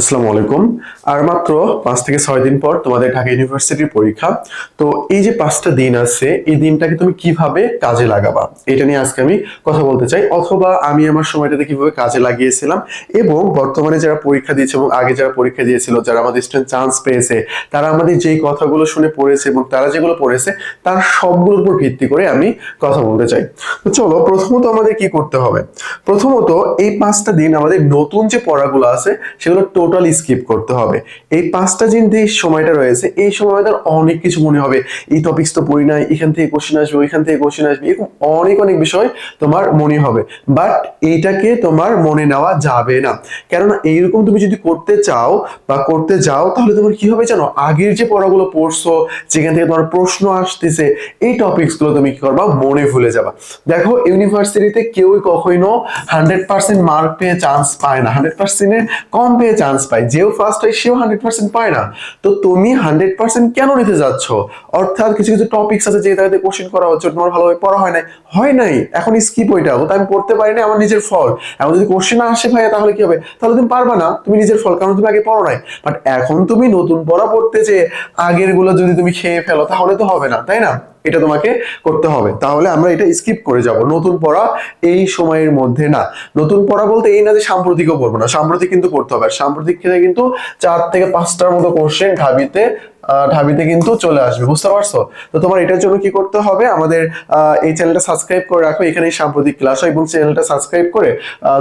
আসসালামু আলাইকুম। আর মাত্র পাঁচ থেকে ছয় দিন পর তোমাদের ঢাকা ইউনিভার্সিটির পরীক্ষা। তো এই যে পাঁচটা দিন আছে, এই দিনটাকে তুমি কীভাবে কাজে লাগাবা? এটা নিয়ে আজকে আমি কথা বলতে চাই। অথবা আমি আমার সময়টাতে কীভাবে কাজে লাগিয়েছিলাম এবং বর্তমানে যারা পরীক্ষা দিয়েছে এবং আগে যারা পরীক্ষা দিয়েছিল, যারা আমাদের স্টুডেন্ট চান্স পেয়েছে, তারা আমাদের যেই কথাগুলো শুনে পড়েছে এবং তারা যেগুলো পড়েছে, তার সবগুলোর উপর ভিত্তি করে আমি কথা বলতে চাই। তো চলো, প্রথমত আমাদের কি করতে হবে? প্রথমত এই পাঁচটা দিন আমাদের নতুন যে পড়াগুলো আছে, সেগুলো টোটাল স্কিপ করতে হবে। এই পাঁচটা দিন যে সময়টা রয়েছে, এই সময় আমাদের অনেক কিছু মনে হবে। এই টপিক্স তো পড়ি নাই, এখান থেকে কোশ্চেন আসবে, ওইখান থেকে কোশ্চেন আসবে, এরকম অনেক অনেক বিষয় তোমার মনে হবে। বাট এইটাকে তোমার মনে নেওয়া যাবে না। কেননা এইরকম তুমি যদি করতে চাও বা করতে যাও, তাহলে তোমার কি হবে জানো? আগের যে পড়াগুলো পড়ছো, যেখান থেকে তোমার প্রশ্ন আসতেছে, এই টপিকসগুলো তুমি কি করবা? মনে ভুলে যাবা। দেখো ইউনিভার্সিটিতে কেউই কখনো হান্ড্রেড পার্সেন্ট মার্ক পেয়ে চান্স পায় না। হান্ড্রেড পার্সেন্টের কম পেয়ে চান্স পায়। যেও ফার্স্ট হয়, সেও হান্ড্রেড পার্সেন্ট পায় না। তো তুমি হান্ড্রেড পার্সেন্ট কেন নিতে যাচ্ছ? অর্থাৎ কিছু কিছু টপিকস আছে যেটাতে কোশ্চেন করা হচ্ছে, তোমার ভালোভাবে পড়া হয় নাই। হয় নাই। এখন স্কিপ ওইটা। ওটা আমি পড়তে পারি না আমার নিজের ফল। এখন যদি কোশ্চেন আসে ভাই তাহলে কি হবে? তাহলে তুমি পারবা না। তুমি নিজের ফল, কারণ তুমি আগে পড়ো নাই। বাট এখন তুমি নতুন পড়া পড়তে যে আগেরগুলো যদি তুমি খেয়ে ফেলো, তাহলে তো হবে না, তাই না? এটা তোমাকে করতে হবে। তাহলে আমরা এটা স্কিপ করে যাব। নতুন পড়া এই সময়ের মধ্যে না। নতুন পড়া বলতে এই না যে সাম্প্রতিকও পড়ব না। সাম্প্রতিক কিন্তু করতে হবে। আর সাম্প্রতিক ক্ষেত্রে কিন্তু চার থেকে পাঁচটার মতো কোশ্চেন ঢাবিতে ঢাবিতে কিন্তু চলে আসবে, বুঝতে পারছ? তো তোমার এটার জন্য কি করতে হবে? আমাদের এই চ্যানেলটা সাবস্ক্রাইব করে রাখো, এখানে সাম্প্রতিক ক্লাস হয় এবং চ্যানেলটা সাবস্ক্রাইব করে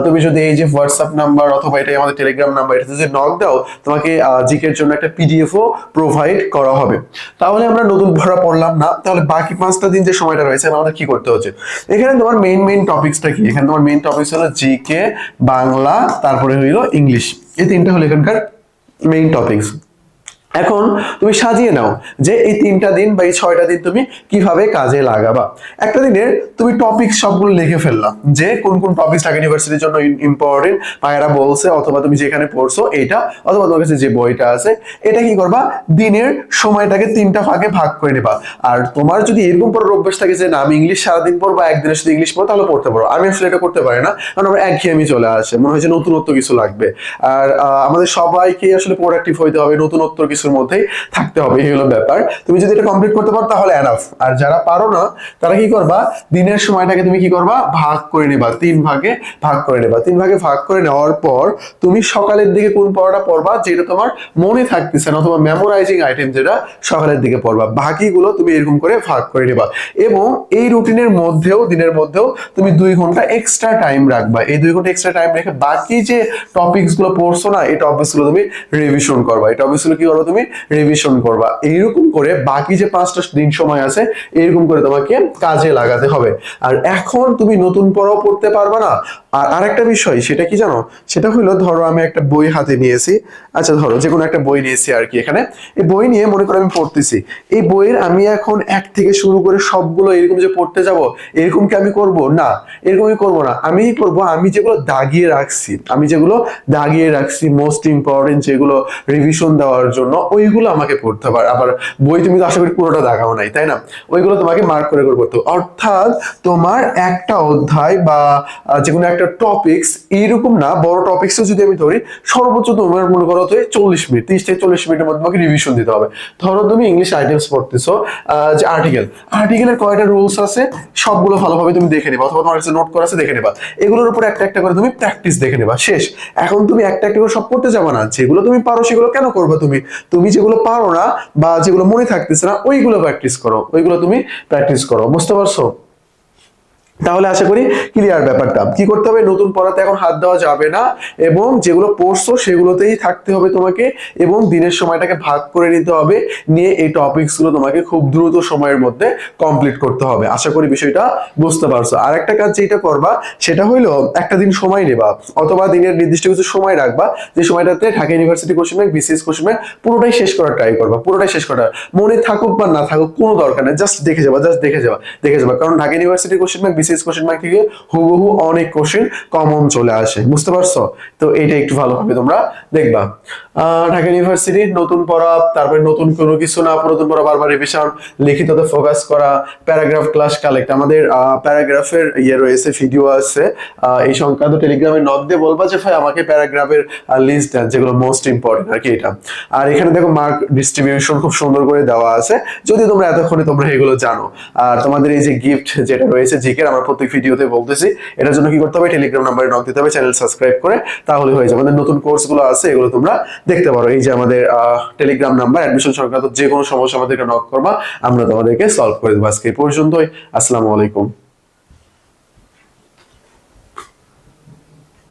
তুমি যদি এই যে হোয়াটসঅ্যাপ নাম্বার অথবা এটাই আমাদের টেলিগ্রাম নাম্বার এটাতে যদি নক দাও, তোমাকে জিকের জন্য একটা পিডিএফও প্রোভাইড করা হবে। তাহলে আমরা নতুন পড়া পড়লাম না, তাহলে বাকি পাঁচটা দিন যে সময়টা রয়েছে আমাদের কি করতে হচ্ছে? এখানে তোমার মেইন মেইন টপিকসটা কি? এখানে তোমার মেইন টপিকস হলো জিকে বাংলা, তারপরে হইল ইংলিশ এই তিনটা হলো এখানকার মেইন টপিকস এখন তুমি সাজিয়ে নাও যে এই তিনটা দিন বা এই ছয়টা দিন তুমি কীভাবে কাজে লাগাবা। একটা দিনের তুমি টপিক সবগুলো লিখে ফেললাম যে কোন কোন টপিক ঢাকা ইউনিভার্সিটির জন্য ইম্পর্টেন্ট পায়রা বলছে অথবা তুমি যেখানে পড়ছো এইটা অথবা তোমার কাছে যে বইটা আছে, এটা কি করবা? দিনের সময়টাকে তিনটা ভাগে ভাগ করে নেবা। আর তোমার যদি এরকম পড়ার অভ্যাস থাকে যে না, আমি ইংলিশ সারাদিন পড়ব একদিনের শুধু ইংলিশ পড়ো তাহলে পড়তে পারো। আমি আসলে এটা করতে পারি না, কারণ আমার একঘেয়েমি চলে আসে, মনে হয় যে নতুনত্ব কিছু লাগবে। আর আমাদের সবাইকে আসলে প্রোডাক্টিভ হইতে হবে, নতুনত্ব কিছুর মধ্যেই থাকতে হবে, এই হলো ব্যাপার। তুমি যদি এটা কমপ্লিট করতে পারো, তাহলে এনাফ আর যারা পারো না, তারা কি করবা? দিনের সময়টাকে তুমি কি করবা? ভাগ করে নেবা। তিন ভাগে ভাগ করে নেবা। তিন ভাগে ভাগ করে নেওয়ার পর তুমি সকালের দিকে কোন পড়াটা পড়বা? যেটা তোমার মনে থাকতেছে না, অথবা মেমোরাইজিং আইটেম যেটা সকালের দিকে পড়বা। বাকিগুলো তুমি এরকম করে ভাগ করে নেবা। এবং এই রুটিনের মধ্যেও, দিনের মধ্যেও তুমি দুই ঘণ্টা এক্সট্রা টাইম রাখবা। এই দুই ঘণ্টা এক্সট্রা টাইম রেখে বাকি যে টপিকসগুলো পড়ছো না এই টপিকসগুলো তুমি রিভিশন করবা। এই টপিকসগুলো কি করবা? তুমি রিভিশন করবা। এইরকম করে বাকি যে পাঁচটা দিন সময় আছে এরকম করে তোমাকে কাজে লাগাতে হবে। আর এখন তুমি নতুন পড়াও পড়তে পারবা না। আর আরেকটা বিষয়, সেটা কি জানো? সেটা হলো, ধরো আমি একটা বই হাতে নিয়েছি। আচ্ছা ধরো যে কোনো একটা বই নিয়েছি আর কি এখানে। এই বই নিয়ে মনে করো আমি পড়তেছি। এই বইয়ের আমি এখন এক থেকে শুরু করে সবগুলো এরকম যে পড়তে যাব, এরকম কি আমি করব? না, এরকমই করব না। আমি করব? আমি যেগুলো দাগিয়ে রাখছি, আমি যেগুলো দাগিয়ে রাখছি মোস্ট ইম্পর্টেন্ট যেগুলো রিভিশন দেওয়ার জন্য ওইগুলো আমাকে পড়তে হবে। আবার বই তুমি তো আশা করি পুরোটা দাগাও নাই, তাই না? ওইগুলো তোমাকে মার্ক করে করে করতে হবে। অর্থাৎ তোমার একটা অধ্যায় বা যে কোনো একটা টপিকস এইরকম না, বড় টপিক্সও যদি আমি ধরি, সর্বোচ্চ তোমার মনে করো তো চল্লিশ মিনিট, তিরিশ থেকে চল্লিশ মিনিটের মধ্যে তোমাকে রিভিশন দিতে হবে। ধরো তুমি ইংলিশ আইটেমস পড়তেছো যে আর্টিকেল আর্টিকেলের কয়টা রুলস আছে? সবগুলো ভালোভাবে তুমি দেখে নেবা, অথবা তোমার কাছে নোট করা আছে, দেখে নেবা। এগুলোর উপর একটা একটা করে তুমি প্র্যাকটিস দেখে নেবা, শেষ। এখন তুমি একটা একটা করে সব পড়তে যাবে না, যেগুলো তুমি পারো সেগুলো কেন করবে তুমি? তুমি যেগুলো পারো না বা যেগুলো মনে থাকতেছে না, ওইগুলো প্র্যাকটিস করো, ওইগুলো তুমি প্র্যাকটিস করো। বুঝতে পারছ? তাহলে আশা করি ক্লিয়ার ব্যাপারটা। কি করতে হবে? নতুন পড়াতে এখন হাত দেওয়া যাবে না এবং যেগুলো পড়ছো সেগুলোতেই থাকতে হবে তোমাকে এবং দিনের সময়টাকে ভাগ করে নিতে হবে। নিয়ে এই টপিকসগুলো তোমাকে খুব দ্রুত সময়ের মধ্যে কমপ্লিট করতে হবে। আশা করি বিষয়টা বুঝতে পারছ। আর একটা কাজ যেটা করবা, সেটা হইল একটা দিন সময় নেবা অথবা দিনের নির্দিষ্ট কিছু সময় রাখবা। যে সময়টাতে Dhaka university question bank BCS question bank পুরোটাই শেষ করার ট্রাই করবা, পুরোটাই শেষ করার। মনে থাকুক বা না থাকুক কোনো দরকার নেই জাস্ট দেখে যাবা জাস্ট দেখে যাবা দেখে যাবা। কারণ Dhaka university question bank BCS question bank থেকে হুবহু অনেক কোশ্চেন কমন চলে আসে। বুঝতে পারছ? তো এটা একটু ভালোভাবে তোমরা দেখবা। ঢাকা ইউনিভার্সিটি নতুন পড়া, তারপরে নতুন কোনো কিছু না নতুন পড়া, বারবার রিভিশন লিখিততে ফোকাস করা প্যারাগ্রাফ ক্লাস কালেক্ট আমাদের প্যারাগ্রাফের ইয়ে রয়েছে ভিডিও আছে। এই সংক্রান্ত টেলিগ্রামে নক দিয়ে বলবা যে, ভাই, আমাকে প্যারাগ্রাফের লিস্ট দেন, যেগুলো মোস্ট ইম্পর্টেন্ট আর কি এটা। আর এখানে দেখো মার্ক ডিস্ট্রিবিউশন খুব সুন্দর করে দেওয়া আছে। যদি তোমরা এতক্ষণে তোমরা এগুলো জানো, আর তোমাদের এই যে গিফট যেটা রয়েছে, জিকের আমরা প্রত্যেক ভিডিওতে বলতেছি, এটার জন্য কি করতে হবে টেলিগ্রাম নাম্বারে নক দিতে হবে চ্যানেল সাবস্ক্রাইব করে তাহলে হয়ে যাবে। আমাদের নতুন কোর্সগুলো আছে, এগুলো তোমরা দেখতে পারো। এই যে আমাদের টেলিগ্রাম নাম্বার অ্যাডমিশন সংক্রান্ত যে কোনো সমস্যা আমাদেরকে নক করবা, আমরা তোমাদেরকে সলভ করে দেবো। আজকে পর্যন্তই। আসসালামু আলাইকুম।